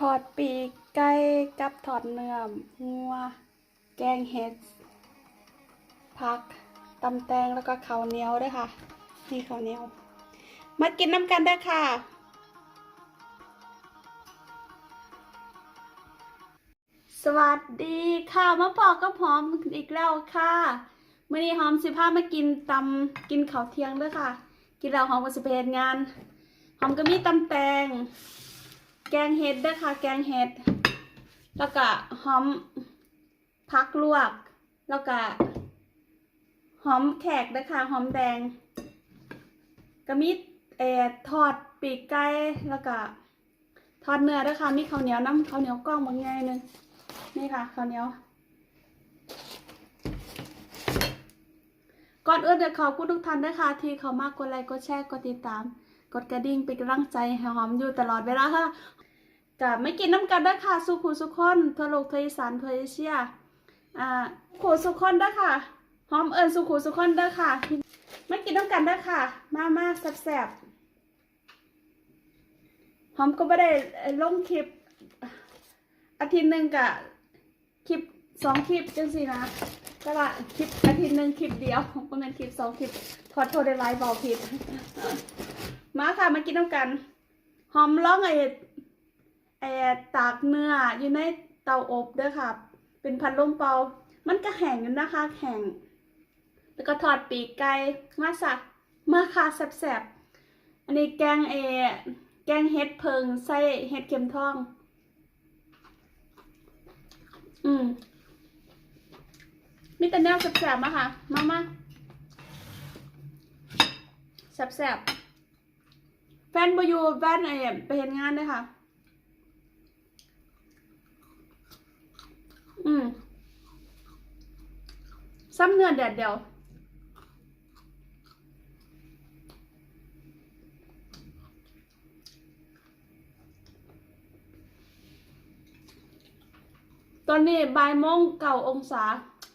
ทอดปีกไก่กับทอดเนื้องัว แกงเห็ดผักตำแตงแล้วก็ข้าวเหนียวด้วยค่ะนี่ข้าวเหนียว มากินน้ำกันได้ค่ะ สวัสดีค่ะมาปอกกับหอมอีกแล้วค่ะมื่อนี้หอมสิพามากินตำกินข้าวเที่ยงด้วยค่ะ กินแล้วหอมก็สิไปเฮ็ดงานหอมก็มีตำแตง แกงเห็ดด้วยค่ะ แกงเห็ด แล้วก็หอมพักลวก แล้วก็หอมแขกด้วยค่ะ หอมแดงก็มีเอ่อทอดปีกไก่แล้วก็ทอดเนื้อด้วยค่ะ มีข้าวเหนียวน้ำข้าวเหนียวกล้องบางไงนึงนี่ค่ะข้าวเหนียวก่อนอื่นเดี๋ยวขอบคุณทุกท่านด้วยค่ะที่เขามากกดไลค์กดแชร์กดติดตาม กดกระดิ่งเป็นกำลังใจให้หอมอยู่ตลอดเวลาค่ะกับไม่กินน้ำกันด้วยค่ะสุขุสุขคนทั่วโลกทั่วอีสานทั่วเอเชียอ่าขูสุขคนด้วยค่ะหอมเอิญสุขุสุขคนด้วยค่ะไม่กินน้ำกันด้วยค่ะ มามาแซ่บๆหอมก็ไม่ได้ลงคลิป อาทิตย์หนึ่งกับคลิปสองคลิปจังสินะก็ละคลิปอาทิตย์หนึ่งคลิปเดียวประมาณคลิปสองคลิปขอโทษได้ไลฟ์เบาผิด ค่ะมากินน้ำกัน หอมร้องไอ้ไอ้ตากเนื้ออยู่ในเตาอบเด้อค่ะ เป็นพัดลมเปา มันก็แห้งอยู่นะคะแห้งแล้วก็ทอดปีกไก่มาสักมาค่ะแซ่บๆ อันนี้แกงเอแกงเห็ดเพิงใส่เห็ดเข็มทอง อืมมีแต่แนวแซ่บๆมาค่ะ มามาแซ่บๆ แฟนบอยู่แฟนไอ้ไปเห็นงานด้วยค่ะ อืมซ้ำเนื้อแดดเดียวตอนนี้บ่ายโมงเก้าองศา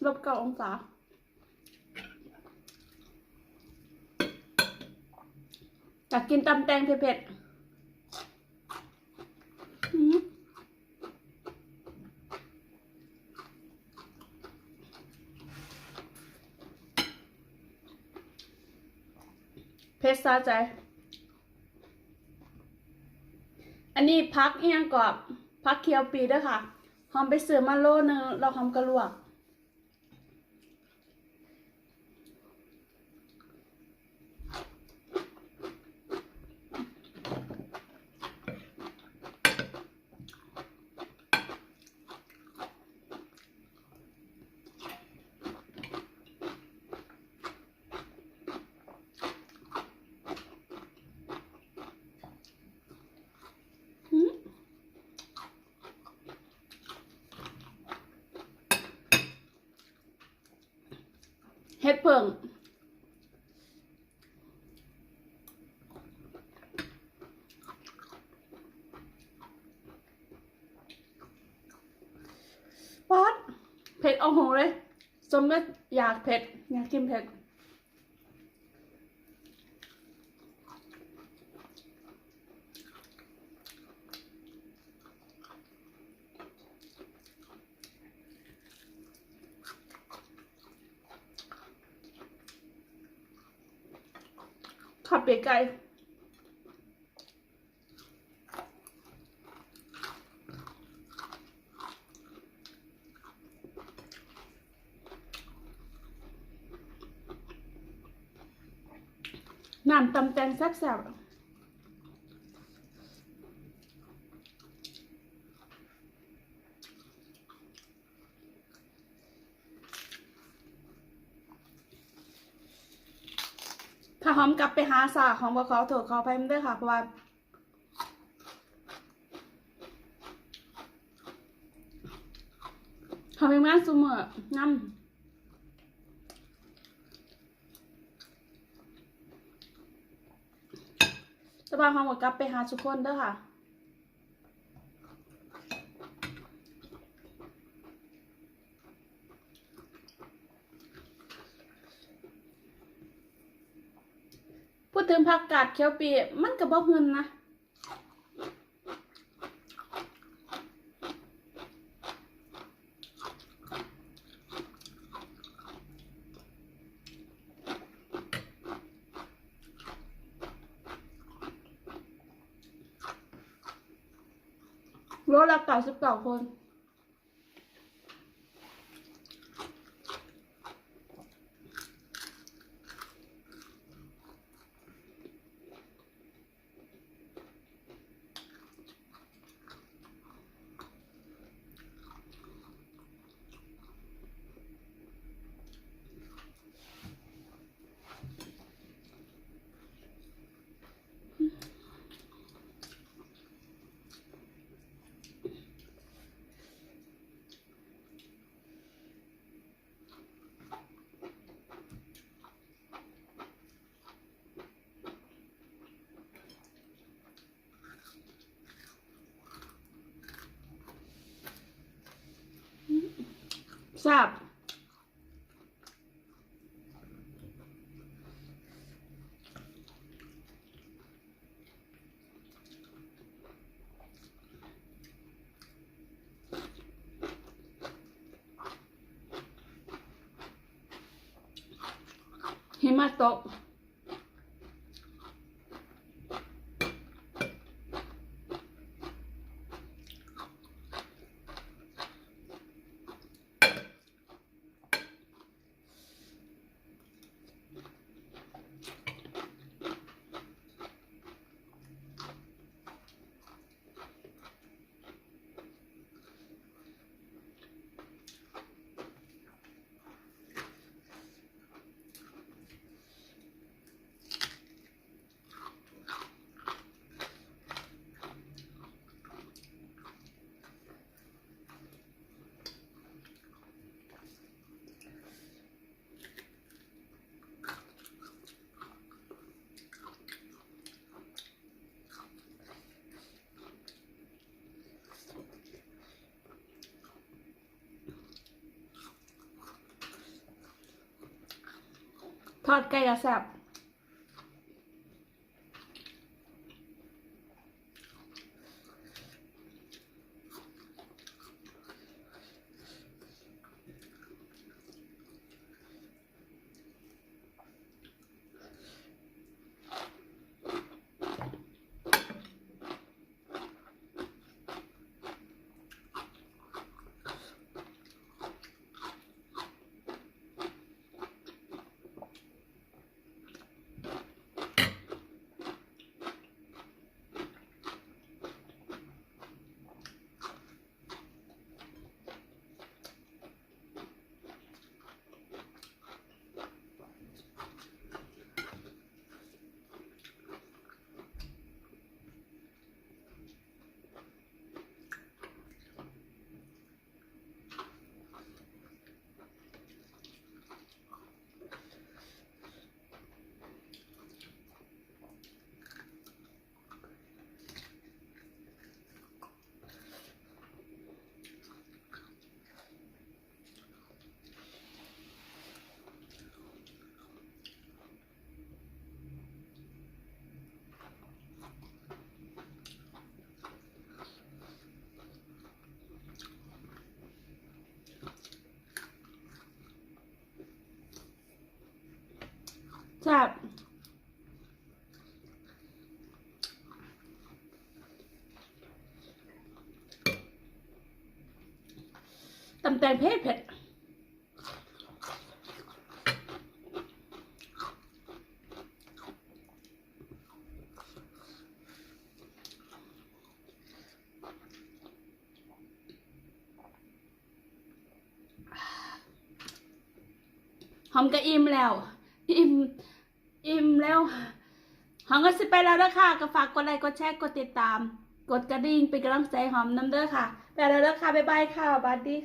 ลบเก้าองศา อยากกินตำแตงเผ็ดๆเผ็ดซาใจ อันนี้พักเอียงกรอบพักเคียวปีด้วยค่ะหอมไปซื้อมาโลนึงเราหอมกระลวก หืม เฮ็ดเพิ่งป๊อดเผ็ดเอาหงเลยสมก็อยากเผ็ด อยากกินเผ็ด ขับเปียกไก่น้ำตำแตงแซ่บๆถ้าหอมกลับ ไปหาสาของบขอโทษขออภัยมันด้วยค่ะเพราะว่าขอเป็นงานซูเมอร์น้ำสบายความหมดกลับไปหาทุกคนเด้อค่ะ ถึงผักกาดเขียวปีมันก็บ,บ่หินนะรถละเก้าสิบเก้าคน แซ่บหิมะตก ทอดไก่กระแซบ แซ่บตำแตงเผ็ดเผ็ดหอมก็อิ่มแล้วอิ่ม อิ่มแล้วหอมก็สิไปแล้วนะคะก็ฝากกดไลค์กดแชร์กดติดตาม กดกระดิ่งเป็นกำลังใจหอมน้ำเด้อค่ะ ไปแล้วนะคะบ๊ายบายค่ะบัดดี้